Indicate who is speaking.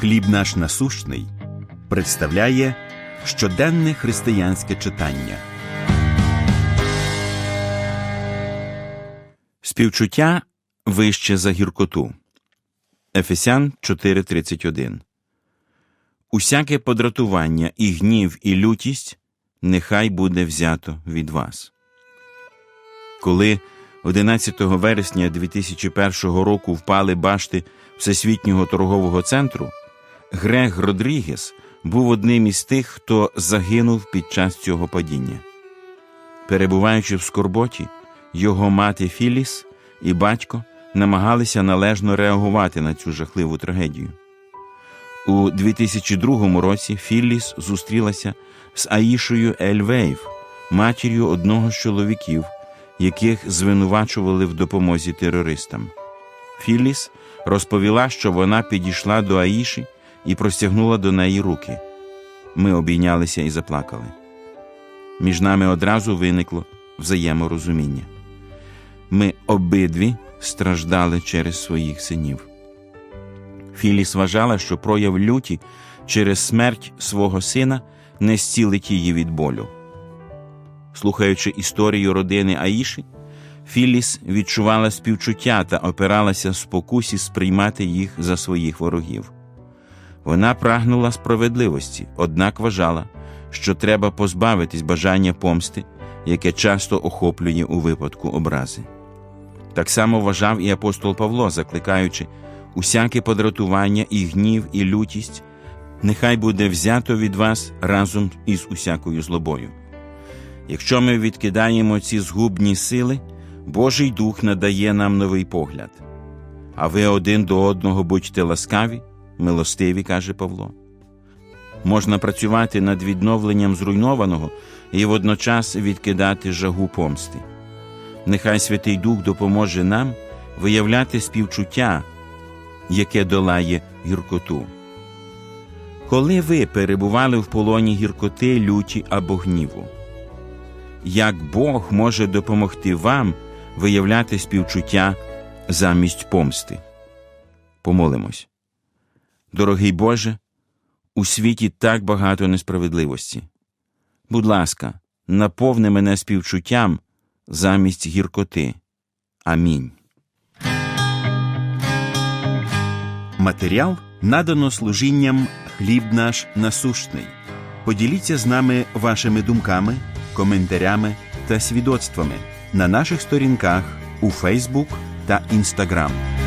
Speaker 1: Хліб наш насущний представляє щоденне християнське читання. Співчуття вище за гіркоту. Ефесян 4:31. Усяке подратування і гнів, і лютість нехай буде взято від вас. Коли 11 вересня 2001 року впали башти Всесвітнього торгового центру, Грег Родрігес був одним із тих, хто загинув під час цього падіння. Перебуваючи в скорботі, його мати Філіс і батько намагалися належно реагувати на цю жахливу трагедію. У 2002 році Філіс зустрілася з Аїшою Ельвейв, матір'ю одного з чоловіків, яких звинувачували в допомозі терористам. Філіс розповіла, що вона підійшла до Аїші і простягнула до неї руки. Ми обійнялися і заплакали. Між нами одразу виникло взаєморозуміння. Ми обидві страждали через своїх синів. Філіс вважала, що прояв люті через смерть свого сина не зцілить її від болю. Слухаючи історію родини Аїші, Філіс відчувала співчуття та опиралася спокусі сприймати їх за своїх ворогів. Вона прагнула справедливості, однак вважала, що треба позбавитись бажання помсти, яке часто охоплює у випадку образи. Так само вважав і апостол Павло, закликаючи усяке подратування і гнів, і лютість, нехай буде взято від вас разом із усякою злобою. Якщо ми відкидаємо ці згубні сили, Божий Дух надає нам новий погляд. А ви один до одного будьте ласкаві, милостиві, каже Павло. Можна працювати над відновленням зруйнованого і водночас відкидати жагу помсти. Нехай Святий Дух допоможе нам виявляти співчуття, яке долає гіркоту. Коли ви перебували в полоні гіркоти, люті або гніву, як Бог може допомогти вам виявляти співчуття замість помсти? Помолимось. Дорогий Боже, у світі так багато несправедливості. Будь ласка, наповни мене співчуттям замість гіркоти. Амінь. Матеріал надано служінням хліб наш насущний. Поділіться з нами вашими думками, коментарями та свідоцтвами на наших сторінках у Фейсбук та Інстаграм.